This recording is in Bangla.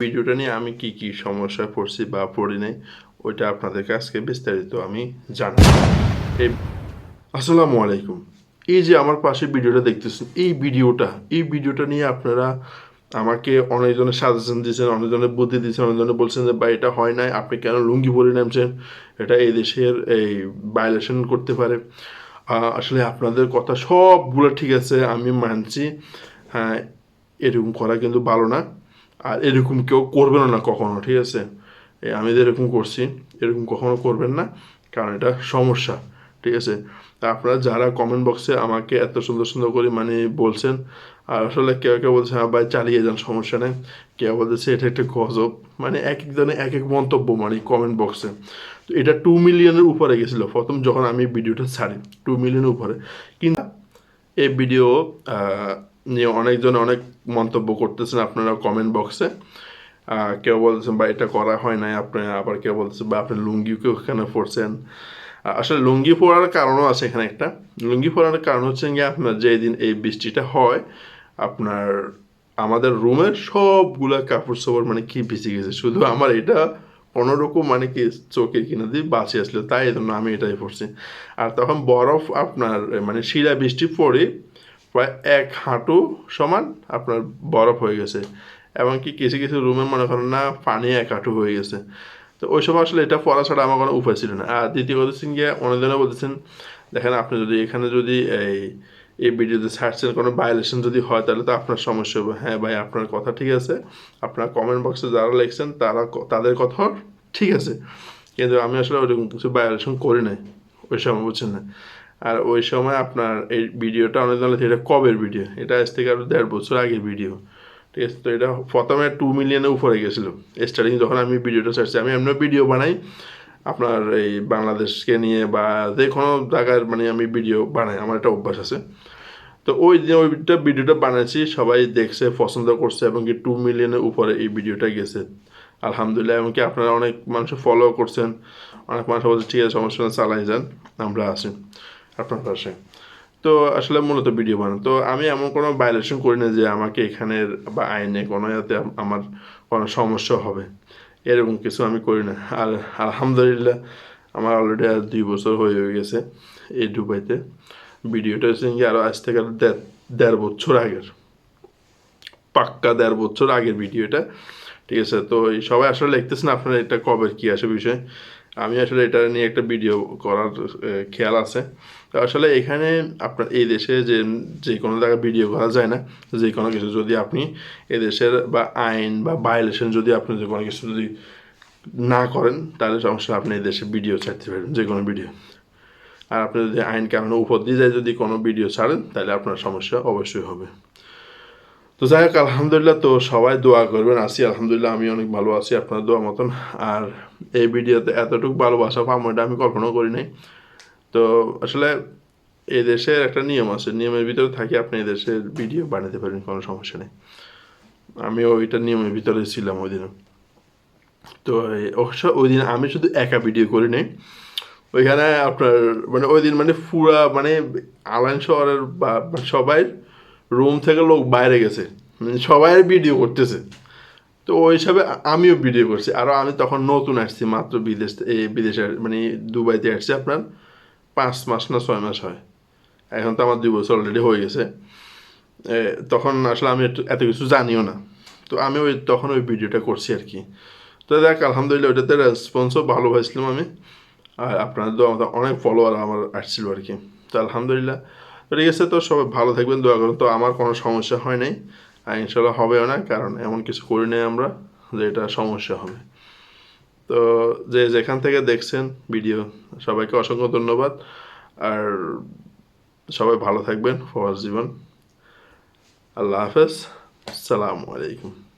ভিডিওটা নিয়ে আমি কি কি সমস্যায় পড়ছি বা পড়ি নাই, ওইটা আপনাদের আজকে বিস্তারিত আমি এই আসসালামু আলাইকুম। এই যে আমার পাশে ভিডিওটা দেখতেছেন, এই ভিডিওটা এই ভিডিওটা নিয়ে আপনারা আমাকে অনেকজনের সাজেশন দিয়েছেন, অনেকজনের বুদ্ধি দিয়েছেন, অনেকজনে বলছেন যে বা এটা হয় নাই, আপনি কেন লুঙ্গি পরে নামছেন? এটা এই দেশের এই ভায়োলেশন করতে পারে। আসলে আপনাদের কথা সবগুলো ঠিক আছে, আমি মানছি। হ্যাঁ এরকম করা কিন্তু ভালো না। আর এরকম কেউ করবেনও না কখনো, ঠিক আছে? আমি এরকম করছি, এরকম কখনো করবেন না, কারণ এটা সমস্যা, ঠিক আছে? আপনারা যারা কমেন্ট বক্সে আমাকে এত সুন্দর সুন্দর করে মানে বলছেন, আর আসলে কেউ কেউ বলছে হ্যাঁ ভাই, চালিয়ে যান, সমস্যা নেই। কেউ বলতেছে, এটা একটা গজব। মানে এক একজনে এক এক মন্তব্য মানে কমেন্ট বক্সে তো এটা টু মিলিয়নের উপরে গেছিল, প্রথম যখন আমি ভিডিওটা ছাড়ি টু মিলিয়নের উপরে। কিন্তু এই ভিডিও নিয়ে অনেকজন অনেক মন্তব্য করতেছেন আপনারা কমেন্ট বক্সে কেউ বলছেন বা এটা করা হয় নাই। আপনি আবার কেউ বলতেছেন বা আপনি লুঙ্গিকেও এখানে পড়ছেন আসলে লুঙ্গি পরার কারণও আছে এখানে একটা। লুঙ্গি পরার কারণ হচ্ছে গিয়ে আপনার যেদিন এই বৃষ্টিটা হয়, আপনার আমাদের রুমের সবগুলা কাপড় চোপড় মানে কি ভিজে গেছে। শুধু আমার এটা কোনোরকম মানে কি চোখে কিনা দিয়ে বাঁচে আসলো। তাই জন্য আমি এটাই পড়ছি আর তখন বরফ আপনার মানে শিলা বৃষ্টি পড়ে প্রায় এক হাঁটু সমান আপনার বরফ হয়ে গেছে। এমনকি কিছু কিছু রুমে মনে করেন না, পানি এক হাঁটু হয়ে গেছে। তো ওই সময় আসলে এটা পড়া ছাড়া আমার কোনো উপায় ছিল না। আর দ্বিতীয় হচ্ছে গিয়ে অনেকজনে বলতেছেন, দেখেন, আপনি যদি এখানে যদি এই এই ভিডিওতে সার্চের কোনো ভায়োলেশন যদি হয়, তাহলে তো আপনার সমস্যা হবে। হ্যাঁ ভাই, আপনার কথা ঠিক আছে। আপনার কমেন্ট বক্সে যারা লিখছেন, তারা তাদের কথা ঠিক আছে। কিন্তু আমি আসলে ওইরকম কিছু ভায়োলেশন করি নাই। ওই সময় বুঝছেন না। আর ওই সময় আপনার এই ভিডিওটা অনেক জানলে এটা কবের ভিডিও? এটা আজ থেকে আরও দেড় বছর আগের ভিডিও। ঠিক আছে, তো এটা প্রথমে টু মিলিয়নের উপরে গেছিল। স্টার্টিং যখন আমি ভিডিওটা ছাড়ছি আমি এমনি ভিডিও বানাই। আপনার এই বাংলাদেশকে নিয়ে বা যে কোনো জায়গার মানে আমি ভিডিও বানাই, আমার একটা অভ্যাস আছে। তো ওই দিন ওইটা ভিডিওটা বানাইছি, সবাই দেখছে, পছন্দ করছে এবং কি টু মিলিয়নের উপরে এই ভিডিওটা গেছে। আলহামদুলিল্লাহ এমনকি আপনারা অনেক মানুষ ফলো করছেন। অনেক মানুষ বলছে, ঠিক আছে, সমস্যা চালাই যান, আমরা আছি। আপনার পাশে। তো আসলে মূলত ভিডিও বানান। তো আমি এমন কোনো ভায়োলেশন করি না যে আমাকে এখানের বা আইনে কোনো যাতে আমার কোনো সমস্যা হবে। এরকম কিছু আমি করি না। আর আলহামদুলিল্লাহ, আমার অলরেডি আর দুই বছর হয়ে গেছে এই দুবাইতে। ভিডিওটা হচ্ছে কি আরও আজ থেকে দেড় দেড় বছর আগের। পাক্কা দেড় বছর আগের ভিডিওটা। ঠিক আছে? তো এই সবাই আসলে লিখতেছেন আপনারা এটা কবে কি আসে বিষয়। আমি আসলে এটা নিয়ে একটা ভিডিও করার খেয়াল আছে। তো আসলে এখানে আপনার, এই দেশে যে যে কোনো জায়গায় ভিডিও করা যায় না। যে কোনো কিছু যদি আপনি এদেশের বা আইন বা ভায়োলেশন যদি আপনি যে কোনো কিছু যদি না করেন, তাহলে সমস্যা আপনি এই দেশে ভিডিও ছাড়তে পারবেন, যে কোনো ভিডিও। আর আপনি যদি আইন কারণে উপর দিয়ে যায় যদি কোনো ভিডিও ছাড়েন, তাহলে আপনার সমস্যা অবশ্যই হবে। তো যাই হোক, আলহামদুলিল্লাহ তো সবাই দোয়া করবেন, আছি, আলহামদুলিল্লাহ, আমি অনেক ভালো আছি আপনার দোয়া মতন। আর এই ভিডিওতে এতটুকু ভালোবাসা পাবো এটা আমি কল্পনাও করি নাই। তো আসলে এই দেশের একটা নিয়ম আছে, নিয়মের ভিতরে থাকি আপনি এই দেশের ভিডিও বানাতে পারেন, কোনো সমস্যা নেই। আমি ওইটা নিয়মের ভিতরে ছিলাম ওই দিনও তো অবশ্য ওই দিন আমি শুধু একা ভিডিও করি নাই। ওইখানে আপনার মানে ওই দিন মানে পুরা মানে আলাইন শহরের বা বা সবাই রুম থেকে লোক বাইরে গেছে। মানে সবাই ভিডিও করতেছে। তো ওই হিসাবে আমিও ভিডিও করছি। আরও আমি তখন নতুন আসছি, মাত্র বিদেশ এই বিদেশে মানে দুবাইতে আসছি আপনার। পাঁচ মাস না ছয় মাস হয়। এখন তো আমার দুই বছর অলরেডি হয়ে গেছে। তখন আসলে আমি এত কিছু জানিও না। তো আমি ওই, তখন ওই ভিডিওটা করছি আর কি। তো দেখ, আলহামদুলিল্লাহ ওইটাতে রেসপন্সও ভালো হয়েছিলাম আমি। আর আপনাদের মতো অনেক ফলোয়ার আমার আসছিল আর কি। তো আলহামদুলিল্লাহ তো ঠিক আছে তো, সবাই ভালো থাকবেন, দোয়া করুন। তো আমার কোনো সমস্যা হয় নাই। আর ইনশাল্লাহ হবেও না, কারণ এমন কিছু করি নাই আমরা যে এটা সমস্যা হবে। তো যে যেখান থেকে দেখছেন ভিডিও, সবাইকে অসংখ্য ধন্যবাদ। আর সবাই ভালো থাকবেন ফওয়াজ জীবন। আল্লাহ হাফেজ। আসসালামু আলাইকুম।